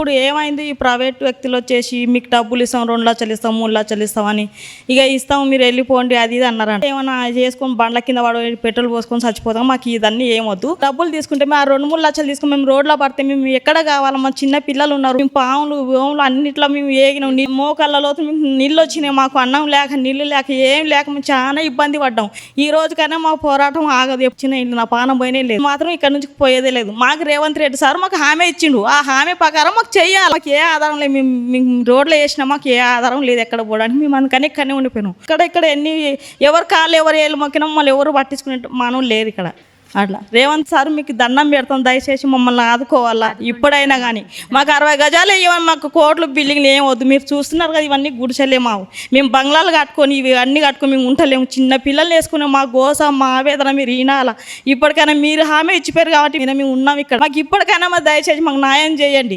ఇప్పుడు ఏమైంది? ఈ ప్రైవేట్ వ్యక్తులు వచ్చేసి మీకు డబ్బులు ఇస్తాం రెండు లక్షలు ఇస్తాం మూడు లక్షలు ఇస్తామని ఇక ఇస్తాం మీరు వెళ్ళిపోండి అది ఇది అన్నారంట. ఏమన్నా చేసుకొని బండ్ల కింద పడి పెట్రోల్ పోసుకొని చచ్చిపోతాం మాకు ఇదన్నీ ఏమొద్దు. డబ్బులు తీసుకుంటే మేము ఆ రెండు మూడు లక్షలు తీసుకుని మేము రోడ్లో పడితే మేము ఎక్కడ కావాలి? మా చిన్న పిల్లలు ఉన్నారు. మేము పాములు భూములు అన్నిట్లో మేము ఏగినాం. నీ- మోకాళ్ళలో మేము నీళ్ళు వచ్చినాయి. మాకు అన్నం లేక నీళ్ళు లేక ఏం లేక మేము చాలా ఇబ్బంది పడ్డాం. ఈ రోజుకైనా మా పోరాటం ఆగదు. చిన్న ఇల్లు నా పానం పోయినే లేదు. మాత్రం ఇక్కడ నుంచి పోయేదే లేదు. మాకు రేవంత్ రెడ్డి సార్ మాకు హామీ ఇచ్చిండు. ఆ హామీ ప్రకారం మాకు చేయాలి. మాకు ఏ ఆధారం లేదు. మేము మేము రోడ్లో వేసినా మాకు ఏ ఆధారం లేదు ఎక్కడ పోవడానికి. మేము అందుకని ఇక్కడనే ఉండిపోయినాం. ఇక్కడ ఇక్కడ ఎన్ని ఎవరు కాళ్ళు ఎవరు ఏళ్ళు మొక్కినా మళ్ళీ ఎవరు పట్టించుకునే మనం లేరు ఇక్కడ. అట్లా. రేవంత్ సార్ మీకు దండం పెడతాం. దయచేసి మమ్మల్ని ఆదుకోవాలా? ఇప్పుడైనా కానీ మాకు అరవై గజాలు ఇవ్వండి. మాకు కోట్లు బిల్డింగ్లు ఏం వద్దు. మీరు చూస్తున్నారు కదా ఇవన్నీ గుడిసెలే మావు. మేము బంగ్లాలు కట్టుకొని ఇవి అన్నీ కట్టుకొని మేము ఉంటలేము చిన్న పిల్లల్ని వేసుకుని మా గోస మా ఆవేదన మీరు ఈనాల ఇప్పటికైనా మీరు హామీ ఇచ్చిపోయారు కాబట్టి మేము ఉన్నాం ఇక్కడ. మాకు ఇప్పటికైనా మరి దయచేసి మాకు న్యాయం చేయండి.